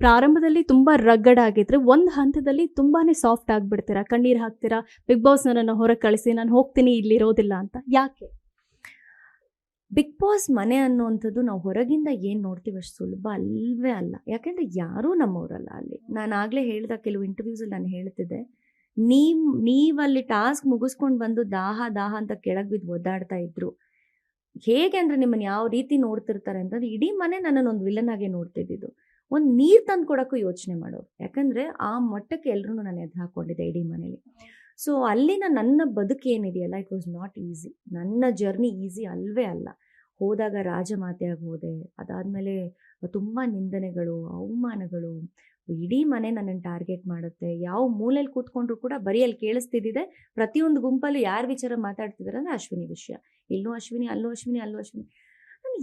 ಪ್ರಾರಂಭದಲ್ಲಿ ತುಂಬ ರಗ್ಗಡ್ ಆಗಿದ್ರೆ ಒಂದು ಹಂತದಲ್ಲಿ ತುಂಬಾ ಸಾಫ್ಟ್ ಆಗಿಬಿಡ್ತೀರಾ? ಕಣ್ಣೀರು ಹಾಕ್ತೀರಾ? ಬಿಗ್ ಬಾಸ್ ನನ್ನನ್ನು ಹೊರಗೆ ಕಳಿಸಿ, ನಾನು ಹೋಗ್ತೀನಿ ಇಲ್ಲಿರೋದಿಲ್ಲ ಅಂತ. ಯಾಕೆ? ಬಿಗ್ ಬಾಸ್ ಮನೆ ಅನ್ನುವಂಥದ್ದು ನಾವು ಹೊರಗಿಂದ ಏನು ನೋಡ್ತೀವಿ ಅಷ್ಟು ಸುಲಭ ಅಲ್ವೇ ಅಲ್ಲ. ಯಾಕೆಂದರೆ ಯಾರೂ ನಮ್ಮವರಲ್ಲ ಅಲ್ಲಿ. ನಾನು ಆಗಲೇ ಹೇಳಿದ ಕೆಲವು ಇಂಟರ್ವ್ಯೂಸಲ್ಲಿ ನಾನು ಹೇಳ್ತಿದ್ದೆ. ನೀವು, ನೀವಲ್ಲಿ ಟಾಸ್ಕ್ ಮುಗಿಸ್ಕೊಂಡು ಬಂದು ದಾಹ ದಾಹ ಅಂತ ಕೆಳಗೆ ಬಿದ್ದು ಒದ್ದಾಡ್ತಾ ಇದ್ರು, ಹೇಗೆ ಅಂದರೆ ನಿಮ್ಮನ್ನು ಯಾವ ರೀತಿ ನೋಡ್ತಿರ್ತಾರೆ ಅಂತಂದ್ರೆ ಇಡೀ ಮನೆ ನನ್ನನ್ನು ಒಂದು ವಿಲನ್ ಆಗಿ ನೋಡ್ತಿದ್ದಿದ್ದು. ಒಂದು ನೀರು ತಂದು ಕೊಡೋಕ್ಕೂ ಯೋಚನೆ ಮಾಡೋರು. ಯಾಕಂದರೆ ಆ ಮಟ್ಟಕ್ಕೆ ಎಲ್ಲರೂ ನಾನು ಎದ್ದು ಹಾಕ್ಕೊಂಡಿದ್ದೆ ಇಡೀ ಮನೇಲಿ. ಸೊ ಅಲ್ಲಿನ ನನ್ನ ಬದುಕು ಏನಿದೆಯಲ್ಲ ಇಟ್ ವಾಸ್ ನಾಟ್ ಈಸಿ ನನ್ನ ಜರ್ನಿ ಈಸಿ ಅಲ್ವೇ ಅಲ್ಲ. ಹೋದಾಗ ರಾಜಮಾತೆ ಆಗೋದೆ, ಅದಾದಮೇಲೆ ತುಂಬ ನಿಂದನೆಗಳು, ಅವಮಾನಗಳು. ಇಡೀ ಮನೆ ನನ್ನನ್ನು ಟಾರ್ಗೆಟ್ ಮಾಡುತ್ತೆ. ಯಾವ ಮೂಲೆಯಲ್ಲಿ ಕೂತ್ಕೊಂಡ್ರು ಕೂಡ ಬರೀ ಅಲ್ಲಿ ಕೇಳಿಸ್ತಿದ್ದಿದೆ. ಪ್ರತಿಯೊಂದು ಗುಂಪಲ್ಲೂ ಯಾರು ವಿಚಾರ ಮಾತಾಡ್ತಿದ್ದಾರೆ ಅಂದರೆ ಅಶ್ವಿನಿ ವಿಷಯ. ಇಲ್ಲೂ ಅಶ್ವಿನಿ, ಅಲ್ಲೂ ಅಶ್ವಿನಿ ಅಲ್ಲೂ ಅಶ್ವಿನಿ.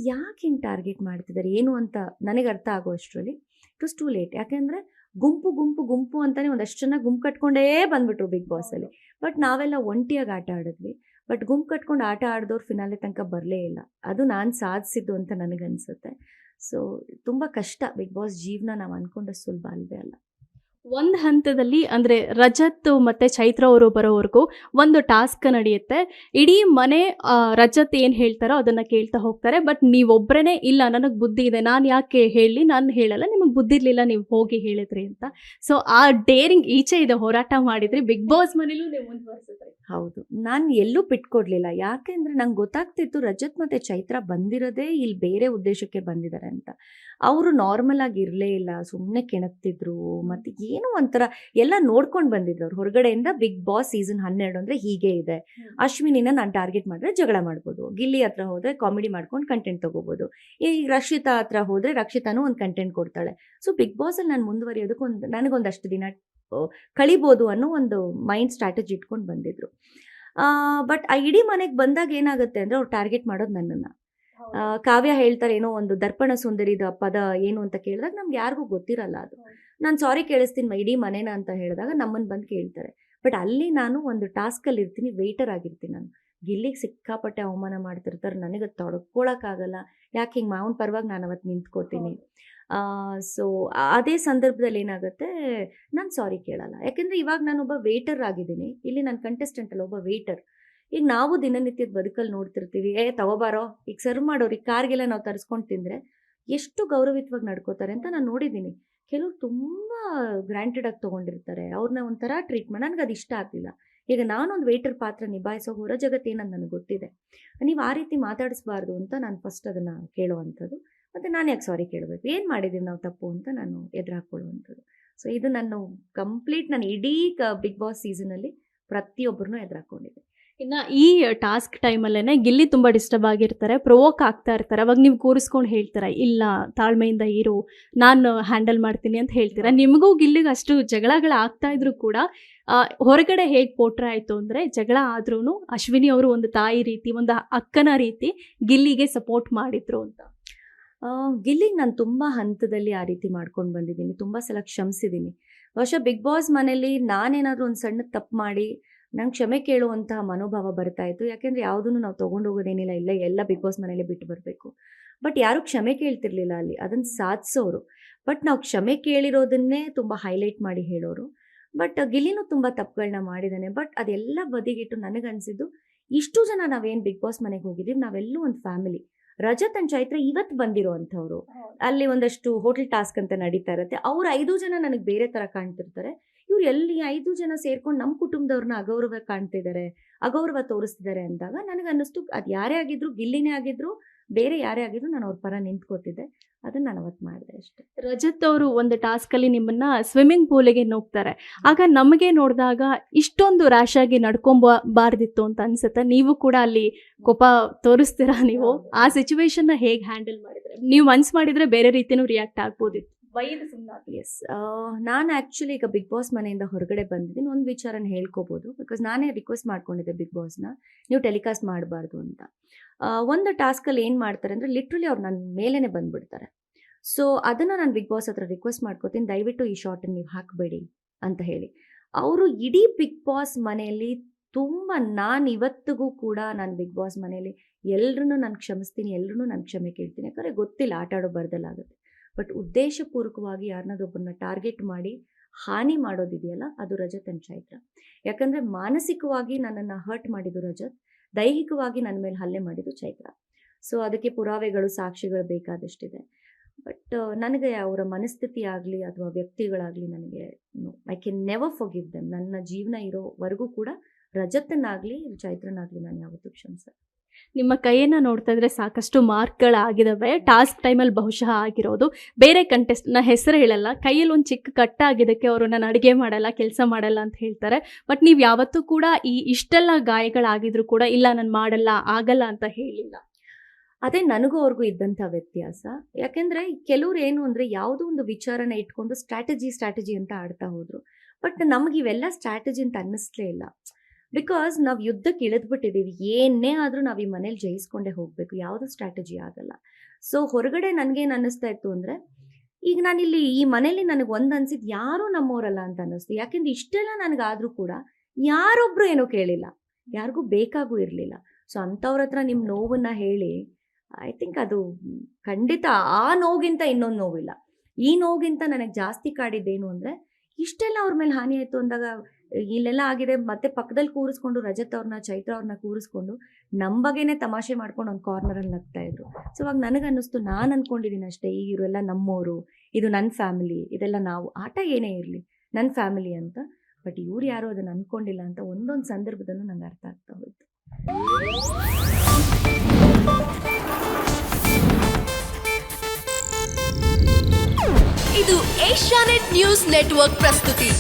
ಯಾಕೆ ಹಿಂಗೆ ಟಾರ್ಗೆಟ್ ಮಾಡ್ತಿದ್ದಾರೆ ಏನು ಅಂತ ನನಗೆ ಅರ್ಥ ಆಗೋ ಅಷ್ಟರಲ್ಲಿ ಇಟ್ ವಾಸ್ ಟೂ ಲೇಟ್ ಯಾಕೆಂದರೆ ಗುಂಪು ಗುಂಪು ಗುಂಪು ಅಂತಲೇ ಒಂದಷ್ಟು ಜನ ಗುಂಪು ಕಟ್ಕೊಂಡೇ ಬಂದ್ಬಿಟ್ರು ಬಿಗ್ ಬಾಸಲ್ಲಿ ಬಟ್ ನಾವೆಲ್ಲ ಒಂಟಿಯಾಗಿ ಆಟ ಆಡಿದ್ವಿ. ಬಟ್ ಗುಂಪು ಕಟ್ಕೊಂಡು ಆಟ ಆಡಿದವ್ರು ಫಿನಾಲೆ ತನಕ ಬರಲೇ ಇಲ್ಲ. ಅದು ನಾನು ಸಾಧಿಸಿದ್ದು ಅಂತ ನನಗನ್ಸುತ್ತೆ. ಸೊ ತುಂಬ ಕಷ್ಟ. ಬಿಗ್ ಬಾಸ್ ಜೀವನ ನಾವು ಅಂದ್ಕೊಂಡಷ್ಟು ಸುಲಭ ಅಲ್ವೇ ಅಲ್ಲ. ಒಂದು ಹಂತದಲ್ಲಿ ಅಂದರೆ ರಜತ್ ಮತ್ತು ಚೈತ್ರ ಅವರು ಬರೋವರೆಗೂ ಒಂದು ಟಾಸ್ಕ್ ನಡೆಯುತ್ತೆ. ಇಡೀ ಮನೆ ರಜತ್ ಏನು ಹೇಳ್ತಾರೋ ಅದನ್ನು ಕೇಳ್ತಾ ಹೋಗ್ತಾರೆ. ಬಟ್ ನೀವೊಬ್ಬರೇ ಇಲ್ಲ, ನನಗೆ ಬುದ್ಧಿ ಇದೆ, ನಾನು ಯಾಕೆ ಹೇಳಿ, ನಾನು ಹೇಳಲ್ಲ, ನಿಮಗೆ ಬುದ್ಧಿ ಇರಲಿಲ್ಲ, ನೀವು ಹೋಗಿ ಹೇಳಿದ್ರಿ ಅಂತ. ಸೊ ಆ ಡೇರಿಂಗ್ ಈಚೆ ಇದೆ, ಹೋರಾಟ ಮಾಡಿದ್ರಿ. ಬಿಗ್ ಬಾಸ್ ಮನೇಲೂ ನೀವು ಮುಂದುವರಿಸಿದ್ರಿ ಹೌದು. ನಾನು ಎಲ್ಲೂ ಬಿಟ್ಕೊಡ್ಲಿಲ್ಲ. ಯಾಕೆಂದ್ರೆ ನಂಗೆ ಗೊತ್ತಾಗ್ತಿತ್ತು ರಜತ್ ಮತ್ತೆ ಚೈತ್ರ ಬಂದಿರೋದೇ ಇಲ್ಲಿ ಬೇರೆ ಉದ್ದೇಶಕ್ಕೆ ಬಂದಿದ್ದಾರೆ ಅಂತ. ಅವರು ನಾರ್ಮಲ್ ಆಗಿ ಇರಲೇ ಇಲ್ಲ ಸುಮ್ಮನೆ ಕೆಣಕ್ತಿದ್ರು ಮತ್ತೆ ಏನೋ ಒಂಥರ ಎಲ್ಲ ನೋಡ್ಕೊಂಡು ಬಂದಿದ್ರು ಅವ್ರು. ಹೊರಗಡೆಯಿಂದ ಬಿಗ್ ಬಾಸ್ ಸೀಸನ್ ಹನ್ನೆರಡು ಅಂದ್ರೆ ಹೀಗೆ ಇದೆ. ಅಶ್ವಿನಿನ ನಾನು ಟಾರ್ಗೆಟ್ ಮಾಡಿದ್ರೆ ಜಗಳ ಮಾಡ್ಬೋದು. ಗಿಲ್ಲಿ ಹತ್ರ ಹೋದರೆ ಕಾಮಿಡಿ ಮಾಡ್ಕೊಂಡು ಕಂಟೆಂಟ್ ತಗೋಬೋದು. ಈ ರಕ್ಷಿತಾ ಹತ್ರ ಹೋದರೆ ರಕ್ಷಿತಾನು ಒಂದು ಕಂಟೆಂಟ್ ಕೊಡ್ತಾಳೆ. ಸೊ ಬಿಗ್ ಬಾಸಲ್ಲಿ ನಾನು ಮುಂದುವರಿಯೋದಕ್ಕೊಂದು ನನಗೊಂದಷ್ಟು ದಿನ ಕಳಿಬೋದು ಅನ್ನೋ ಒಂದು ಮೈಂಡ್ ಸ್ಟ್ರಾಟಜಿ ಇಟ್ಕೊಂಡು ಬಂದಿದ್ರು. ಬಟ್ ಆ ಇಡೀ ಮನೆಗೆ ಬಂದಾಗ ಏನಾಗುತ್ತೆ ಅಂದರೆ ಅವ್ರು ಟಾರ್ಗೆಟ್ ಮಾಡೋದು ನನ್ನನ್ನು. ಕಾವ್ಯ ಹೇಳ್ತಾರೆ ಏನೋ ಒಂದು ದರ್ಪಣ ಸುಂದರಿದ ಪದ ಏನು ಅಂತ ಕೇಳಿದಾಗ ನಮ್ಗೆ ಯಾರಿಗೂ ಗೊತ್ತಿರಲ್ಲ ಅದು. ನಾನು ಸಾರಿ ಕೇಳಿಸ್ತೀನಿ ಮ- ಇಡೀ ಮನೇನ ಅಂತ ಹೇಳಿದಾಗ ನಮ್ಮನ್ನು ಬಂದು ಕೇಳ್ತಾರೆ. ಬಟ್ ಅಲ್ಲಿ ನಾನು ಒಂದು ಟಾಸ್ಕಲ್ಲಿ ಇರ್ತೀನಿ ವೆಯ್ಟರ್ ಆಗಿರ್ತೀನಿ ನಾನು. ಗಿಲ್ಲಿಗೆ ಸಿಕ್ಕಾಪಟ್ಟೆ ಅವಮಾನ ಮಾಡ್ತಿರ್ತಾರೆ ನನಗೆ ತೊಡ್ಕೊಳಕ್ಕಾಗಲ್ಲ ಯಾಕೆ ಹಿಂಗೆ ಮಾವನ ಪರವಾಗಿ ನಾನು ಅವತ್ತು ನಿಂತ್ಕೋತೀನಿ? ಸೊ ಅದೇ ಸಂದರ್ಭದಲ್ಲಿ ಏನಾಗುತ್ತೆ, ನಾನು ಸಾರಿ ಕೇಳಲ್ಲ. ಯಾಕೆಂದರೆ ಇವಾಗ ನಾನೊಬ್ಬ ವೇಟರ್ ಆಗಿದ್ದೀನಿ. ಇಲ್ಲಿ ನಾನು ಕಂಟೆಸ್ಟೆಂಟ್ ಅಲ್ಲ ಒಬ್ಬ ವೇಟರ್. ಈಗ ನಾವು ದಿನನಿತ್ಯದ ಬದುಕಲ್ಲಿ ನೋಡ್ತಿರ್ತೀವಿ, ಏ ತಗೋಬಾರೋ ಈಗ ಸರ್ವ್ ಮಾಡೋರು ಈಗ ಕಾರ್ಗೆಲ್ಲ ನಾವು ತರಿಸ್ಕೊಂಡು ತಿಂದರೆ ಎಷ್ಟು ಗೌರವಿತವಾಗಿ ನಡ್ಕೋತಾರೆ? ಅಂತ ನಾನು ನೋಡಿದ್ದೀನಿ. ಕೆಲವ್ರು ತುಂಬ ಗ್ರ್ಯಾಂಟೆಡ್ ಆಗಿ ತೊಗೊಂಡಿರ್ತಾರೆ. ಅವ್ರನ್ನ ಒಂಥರ ಟ್ರೀಟ್ಮೆಂಟ್ ನನಗೆ ಅದು ಇಷ್ಟ ಆಗಲಿಲ್ಲ. ಈಗ ನಾನೊಂದು ವೇಟರ್ ಪಾತ್ರ ನಿಭಾಯಿಸೋ ಹೊರ ಜಗತ್ತೇನಂತ ನನಗೆ ಗೊತ್ತಿದೆ. ನೀವು ಆ ರೀತಿ ಮಾತಾಡಿಸ್ಬಾರ್ದು ಅಂತ ನಾನು ಫಸ್ಟ್ ಅದನ್ನು ಕೇಳುವಂಥದ್ದು ಮತ್ತು ನಾನು ಯಾಕೆ ಸಾರಿ ಕೇಳಬೇಕು? ಏನು ಮಾಡಿದ್ದೀವಿ ನಾವು ತಪ್ಪು ಅಂತ ನಾನು ಎದುರು ಹಾಕ್ಕೊಳ್ಳುವಂಥದ್ದು ಸೊ ಇದು ನಾನು ಕಂಪ್ಲೀಟ್ ನಾನು ಇಡೀ ಬಿಗ್ ಬಾಸ್ ಸೀಸನಲ್ಲಿ ಪ್ರತಿಯೊಬ್ಬರನ್ನೂ ಎದುರು ಹಾಕ್ಕೊಂಡಿದ್ದೆ ಇನ್ನು ಈ ಟಾಸ್ಕ್ ಟೈಮಲ್ಲೇ ಗಿಲ್ಲಿ ತುಂಬ ಡಿಸ್ಟರ್ಬ್ ಆಗಿರ್ತಾರೆ ಪ್ರೊವೋಕ್ ಆಗ್ತಾ ಇರ್ತಾರೆ. ಅವಾಗ ನೀವು ಕೂರಿಸ್ಕೊಂಡು ಹೇಳ್ತೀರಾ, ಇಲ್ಲ, ತಾಳ್ಮೆಯಿಂದ ಇರು, ನಾನು ಹ್ಯಾಂಡಲ್ ಮಾಡ್ತೀನಿ ಅಂತ ಹೇಳ್ತೀರಾ. ನಿಮಗೂ ಗಿಲ್ಲಿಗೆ ಅಷ್ಟು ಜಗಳಗಳು ಆಗ್ತಾ ಇದ್ರು ಕೂಡ ಹೊರಗಡೆ ಹೇಗೆ ಪೋಟ್ರೆ ಆಯಿತು ಅಂದರೆ ಜಗಳ ಆದ್ರೂ ಅಶ್ವಿನಿ ಅವರು ಒಂದು ತಾಯಿ ರೀತಿ, ಒಂದು ಅಕ್ಕನ ರೀತಿ ಗಿಲ್ಲಿಗೆ ಸಪೋರ್ಟ್ ಮಾಡಿದ್ರು ಅಂತ. ಗಿಲ್ಲಿಗೆ ನಾನು ತುಂಬ ಹಂತದಲ್ಲಿ ಆ ರೀತಿ ಮಾಡ್ಕೊಂಡು ಬಂದಿದ್ದೀನಿ. ತುಂಬ ಸಲ ಕ್ಷಮಿಸಿದ್ದೀನಿ ಬಹುಶಃ ಬಿಗ್ ಬಾಸ್ ಮನೇಲಿ ನಾನೇನಾದರೂ ಒಂದು ಸಣ್ಣ ತಪ್ಪು ಮಾಡಿ, ನಂಗೆ ಕ್ಷಮೆ ಕೇಳುವಂತಹ ಮನೋಭಾವ ಬರ್ತಾ ಇತ್ತು. ಯಾಕೆಂದರೆ ಯಾವುದನ್ನು ನಾವು ತೊಗೊಂಡು ಹೋಗೋದೇನಿಲ್ಲ. ಇಲ್ಲ ಎಲ್ಲ ಬಿಗ್ ಬಾಸ್ ಮನೆಯಲ್ಲೇ ಬಿಟ್ಟು ಬರಬೇಕು. ಬಟ್ ಯಾರೂ ಕ್ಷಮೆ ಕೇಳ್ತಿರ್ಲಿಲ್ಲ ಅಲ್ಲಿ. ಅದನ್ನು ಸಾಧಿಸೋರು. ಬಟ್ ನಾವು ಕ್ಷಮೆ ಕೇಳಿರೋದನ್ನೇ ತುಂಬ ಹೈಲೈಟ್ ಮಾಡಿ ಹೇಳೋರು. ಬಟ್ ಗಿಲ್ಲಿನೂ ತುಂಬ ತಪ್ಪುಗಳನ್ನ ಮಾಡಿದ್ದಾನೆ ಬಟ್ ಅದೆಲ್ಲ ಬದಿಗಿಟ್ಟು ನನಗನ್ಸಿದ್ದು, ಇಷ್ಟು ಜನ ನಾವೇನು ಬಿಗ್ ಬಾಸ್ ಮನೆಗೆ ಹೋಗಿದ್ದೀವಿ. ನಾವೆಲ್ಲೂ ಒಂದು ಫ್ಯಾಮಿಲಿ ರಜತ್ ಅಂಡ್ ಚೈತ್ರ ಇವತ್ತು ಬಂದಿರೋ ಅಂಥವ್ರು ಅಲ್ಲಿ ಒಂದಷ್ಟು ಹೋಟೆಲ್ ಟಾಸ್ಕ್ ಅಂತ ನಡೀತಾ ಇರುತ್ತೆ. ಅವ್ರ ಐದು ಜನ ನನಗೆ ಬೇರೆ ತರ ಕಾಣ್ತಿರ್ತಾರೆ. ಇವ್ರು ಎಲ್ಲಿ ಐದು ಜನ ಸೇರ್ಕೊಂಡು ನಮ್ಮ ಕುಟುಂಬದವ್ರನ್ನ ಅಗೌರವ ಕಾಣ್ತಿದ್ದಾರೆ ಅಗೌರವ ತೋರಿಸ್ತಿದ್ದಾರೆ ಅಂದಾಗ ನನಗೆ ಅನ್ನಿಸ್ತು ಅದು ಯಾರೇ ಆಗಿದ್ರು ಗಿಲ್ಲಿನೇ ಆಗಿದ್ರು ಬೇರೆ ಯಾರೇ ಆಗಿದ್ರು ನಾನು ಅವ್ರ ಪರ ನಿಂತ್ಕೋತಿದ್ದೆ. ಅದನ್ನು ನಾನು ಅವತ್ತು ಮಾಡಿದೆ ಅಷ್ಟೇ. ರಜತ್ ಅವರು ಒಂದು ಟಾಸ್ಕಲ್ಲಿ ನಿಮ್ಮನ್ನ ಸ್ವಿಮ್ಮಿಂಗ್ ಪೂಲಿಗೆ ನೋಗ್ತಾರೆ. ಆಗ ನಮಗೆ ನೋಡಿದಾಗ ಇಷ್ಟೊಂದು ರ್ಯಾಶ್ ಆಗಿ ನಡ್ಕೊಂಬಾರ್ದಿತ್ತು ಅಂತ ಅನ್ಸುತ್ತೆ. ನೀವು ಕೂಡ ಅಲ್ಲಿ ಕೋಪ ತೋರಿಸ್ತೀರಾ ನೀವು? ಆ ಸಿಚುವೇಶನ್ನ ಹೇಗೆ ಹ್ಯಾಂಡಲ್ ಮಾಡಿದ್ರೆ? ನೀವು ಮನ್ಸ್ ಮಾಡಿದ್ರೆ ಬೇರೆ ರೀತಿನೂ ರಿಯಾಕ್ಟ್ ಆಗ್ಬೋದಿತ್ತು. ಎಸ್ ನಾನು ಆ್ಯಕ್ಚುಲಿ ಈಗ ಬಿಗ್ ಬಾಸ್ ಮನೆಯಿಂದ ಹೊರಗಡೆ ಬಂದಿದ್ದೀನಿ. ಒಂದು ವಿಚಾರನ ಹೇಳ್ಕೋಬೋದು. ಬಿಕಾಸ್ ನಾನೇ ರಿಕ್ವೆಸ್ಟ್ ಮಾಡ್ಕೊಂಡಿದ್ದೆ ಬಿಗ್ ಬಾಸ್ನ ನೀವು ಟೆಲಿಕಾಸ್ಟ್ ಮಾಡಬಾರ್ದು ಅಂತ. ಒಂದು ಟಾಸ್ಕಲ್ಲಿ ಏನು ಮಾಡ್ತಾರೆ ಅಂದರೆ ಲಿಟ್ರಲಿ ಅವ್ರು ನನ್ನ ಮೇಲೇ ಬಂದುಬಿಡ್ತಾರೆ. ಸೊ ಅದನ್ನು ನಾನು ಬಿಗ್ ಬಾಸ್ ಹತ್ರ ರಿಕ್ವೆಸ್ಟ್ ಮಾಡ್ಕೋತೀನಿ. ದಯವಿಟ್ಟು ಈ ಶಾರ್ಟನ್ನು ನೀವು ಹಾಕಬೇಡಿ ಅಂತ ಹೇಳಿ. ಅವರು ಇಡೀ ಬಿಗ್ ಬಾಸ್ ಮನೆಯಲ್ಲಿ ತುಂಬ ನಾನು ಇವತ್ತಿಗೂ ಕೂಡ ನಾನು ಬಿಗ್ ಬಾಸ್ ಮನೆಯಲ್ಲಿ ಎಲ್ಲರೂ ನಾನು ಕ್ಷಮಿಸ್ತೀನಿ ಎಲ್ಲರೂ ನಾನು ಕ್ಷಮೆ ಕೇಳ್ತೀನಿ. ಯಾಕಂದರೆ ಗೊತ್ತಿಲ್ಲ, ಆಟ ಆಡೋ ಬರ್ದಲ್ಲಾಗುತ್ತೆ. ಬಟ್ ಉದ್ದೇಶಪೂರ್ವಕವಾಗಿ ಯಾರನ್ನಾದ್ರೂ ಒಬ್ಬರನ್ನ ಟಾರ್ಗೆಟ್ ಮಾಡಿ ಹಾನಿ ಮಾಡೋದಿದೆಯಲ್ಲ, ಅದು ರಜತ್ ಚೈತ್ರ. ಯಾಕಂದರೆ ಮಾನಸಿಕವಾಗಿ ನನ್ನನ್ನು ಹರ್ಟ್ ಮಾಡಿದ್ದು ರಜತ್, ದೈಹಿಕವಾಗಿ ನನ್ನ ಮೇಲೆ ಹಲ್ಲೆ ಮಾಡಿದ್ದು ಚೈತ್ರ. ಸೊ ಅದಕ್ಕೆ ಪುರಾವೆಗಳು, ಸಾಕ್ಷಿಗಳು ಬೇಕಾದಷ್ಟಿದೆ. ಬಟ್ ನನಗೆ ಅವರ ಮನಸ್ಥಿತಿ ಆಗಲಿ ಅಥವಾ ವ್ಯಕ್ತಿಗಳಾಗಲಿ ನನಗೆ I can never forgive them ನನ್ನ ಜೀವನ ಇರೋವರೆಗೂ ಕೂಡ ರಜತನಾಗಲಿ ಚೈತ್ರನಾಗಲಿ ನಾನು ಯಾವತ್ತೂ ಕ್ಷಮಿಸ ನಿಮ್ಮ ಕೈಯನ್ನ ನೋಡ್ತಾ ಇದ್ರೆ ಸಾಕಷ್ಟು ಮಾರ್ಕ್ಗಳಾಗಿದ್ದಾವೆ ಟಾಸ್ಕ್ ಟೈಮಲ್ಲಿ ಬಹುಶಃ ಆಗಿರೋದು. ಬೇರೆ ಕಂಟೆಸ್ಟ್ನ ಹೆಸರು ಹೇಳಲ್ಲ. ಕೈಯಲ್ಲಿ ಒಂದು ಚಿಕ್ಕ ಕಟ್ಟ ಆಗಿದ್ದಕ್ಕೆ ಅವರು ನಾನು ಅಡುಗೆ ಮಾಡಲ್ಲ, ಕೆಲಸ ಮಾಡಲ್ಲ ಅಂತ ಹೇಳ್ತಾರೆ. ಬಟ್ ನೀವು ಯಾವತ್ತೂ ಕೂಡ ಈ ಇಷ್ಟೆಲ್ಲ ಗಾಯಗಳಾಗಿದ್ರು ಕೂಡ ಇಲ್ಲ, ನಾನು ಮಾಡಲ್ಲ, ಆಗಲ್ಲ ಅಂತ ಹೇಳಿಲ್ಲ. ಅದೇ ನನಗೂ ಅವ್ರಿಗೂ ಇದ್ದಂಥ ವ್ಯತ್ಯಾಸ. ಯಾಕೆಂದರೆ ಕೆಲವ್ರು ಏನು ಅಂದರೆ ಯಾವುದೋ ಒಂದು ವಿಚಾರನ ಇಟ್ಕೊಂಡು ಸ್ಟ್ರಾಟಜಿ ಸ್ಟ್ರಾಟಜಿ ಅಂತ ಆಡ್ತಾ ಹೋದರು. ಬಟ್ ನಮಗೆ ಇವೆಲ್ಲ ಸ್ಟ್ರಾಟಜಿ ಅಂತ ಅನ್ನಿಸ್ಲೇ ಇಲ್ಲ. ಬಿಕಾಸ್ ನಾವು ಯುದ್ಧಕ್ಕೆ ಇಳಿದ್ಬಿಟ್ಟಿದ್ದೀವಿ ಏನೇ ಆದರೂ ನಾವು ಈ ಮನೇಲಿ ಜಯಿಸ್ಕೊಂಡೇ ಹೋಗಬೇಕು, ಯಾವುದೋ ಸ್ಟ್ರಾಟಜಿ ಆಗಲ್ಲ. ಸೊ ಹೊರಗಡೆ ನನಗೇನು ಅನ್ನಿಸ್ತಾ ಇತ್ತು ಅಂದರೆ, ಈಗ ನಾನಿಲ್ಲಿ ಈ ಮನೇಲಿ ನನಗೆ ಒಂದು ಅನ್ಸಿದ್ದು ಯಾರೂ ನಮ್ಮೋರಲ್ಲ ಅಂತ ಅನ್ನಿಸ್ತು. ಯಾಕೆಂದ್ರೆ ಇಷ್ಟೆಲ್ಲ ನನಗಾದರೂ ಕೂಡ ಯಾರೊಬ್ಬರು ಏನೂ ಕೇಳಿಲ್ಲ. ಯಾರಿಗೂ ಬೇಕಾಗೂ ಇರಲಿಲ್ಲ. ಸೊ ಅಂಥವ್ರ ಹತ್ರ ನಿಮ್ಮ ನೋವನ್ನು ಹೇಳಿ ಐ ಥಿಂಕ್ ಅದು ಖಂಡಿತ ಆ ನೋವಿಗಿಂತ ಇನ್ನೊಂದು ನೋವಿಲ್ಲ. ಈ ನೋವಿಗಿಂತ ನನಗೆ ಜಾಸ್ತಿ ಕಾಡಿದ್ದೇನು ಅಂದರೆ, ಇಷ್ಟೆಲ್ಲ ಅವ್ರ ಮೇಲೆ ಹಾನಿ ಆಯಿತು ಅಂದಾಗ ಇಲ್ಲೆಲ್ಲ ಆಗಿದೆ. ಮತ್ತೆ ಪಕ್ಕದಲ್ಲಿ ಕೂರಿಸ್ಕೊಂಡು ರಜತ್ ಅವ್ರನ್ನ ಚೈತ್ರ ಅವ್ರನ್ನ ಕೂರಿಸ್ಕೊಂಡು ನಮ್ಮ ಬಗ್ಗೆನೇ ತಮಾಷೆ ಮಾಡ್ಕೊಂಡು ಒಂದು ಕಾರ್ನರಲ್ಲಿ ನಗ್ತಾ ಇದ್ರು. ಸೊ ಅವಾಗ ನನಗೆ ಅನ್ನಿಸ್ತು ನಾನು ಅನ್ಕೊಂಡಿದ್ದೀನಿ ಅಷ್ಟೇ ಈಗ ಇವರೆಲ್ಲ ನಮ್ಮವರು ಇದು ನನ್ನ ಫ್ಯಾಮಿಲಿ, ಇದೆಲ್ಲ ನಾವು, ಆಟ ಏನೇ ಇರಲಿ ನನ್ನ ಫ್ಯಾಮಿಲಿ ಅಂತ. ಬಟ್ ಇವ್ರು ಯಾರು ಅದನ್ನು ಅನ್ಕೊಂಡಿಲ್ಲ ಅಂತ ಒಂದೊಂದು ಸಂದರ್ಭದಲ್ಲೂ ನಂಗೆ ಅರ್ಥ ಆಗ್ತಾ ಹೋಯ್ತು. ಇದು ಏಷ್ಯಾನೆಟ್ ನ್ಯೂಸ್ ನೆಟ್ವರ್ಕ್ ಪ್ರಸ್ತುತಿ.